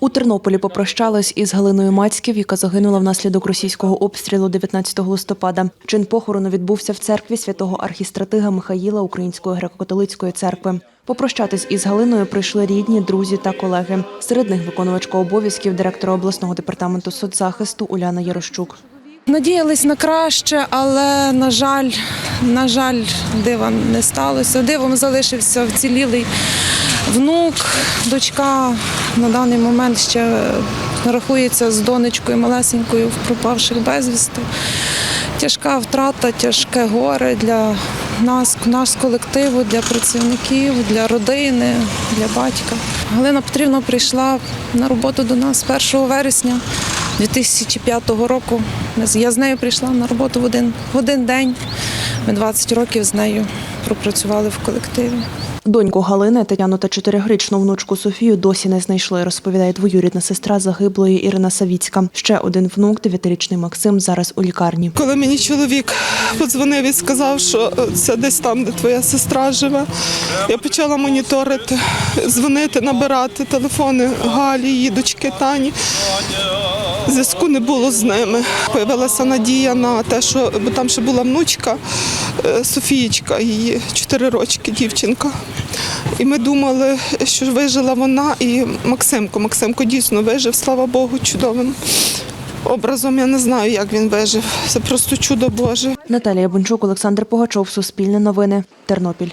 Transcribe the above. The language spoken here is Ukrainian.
У Тернополі попрощались із Галиною Мацьків, яка загинула внаслідок російського обстрілу 19 листопада. Чин похорону відбувся в церкві святого архістратига Михаїла Української греко-католицької церкви. Попрощатись із Галиною прийшли рідні, друзі та колеги. Серед них виконувачка обов'язків директора обласного департаменту соцзахисту Уляна Ярощук. Надіялись на краще, але на жаль, на жаль, дива не сталося. Дивом залишився вцілілий внук, дочка на даний момент ще рахується з донечкою малесенькою в пропавших безвісти. Тяжка втрата, тяжке горе для нас, нас колективу, для працівників, для родини, для батька. Галина Петрівна прийшла на роботу до нас 1 вересня 2005 року. Я з нею прийшла на роботу в один, в один день. Ми 20 років з нею пропрацювали в колективі. Доньку Галини, Тетяну та чотирирічну внучку Софію досі не знайшли, розповідає двоюрідна сестра загиблої Ірина Савіцька. Ще один внук, дев'ятирічний Максим, зараз у лікарні. Коли мені чоловік подзвонив і сказав, що це десь там, де твоя сестра живе, я почала моніторити, дзвонити, набирати телефони Галі, її дочки Тані. Зв'язку не було з ними. Появилася надія на те, що бо там ще була внучка е, Софієчка, її чотири рочки, дівчинка. І ми думали, що вижила вона і Максимко. Максимко дійсно вижив, слава Богу, чудовим образом. Я не знаю, як він вижив. Це просто чудо Боже. Наталія Бончук, Олександр Погачов, Суспільне новини, Тернопіль.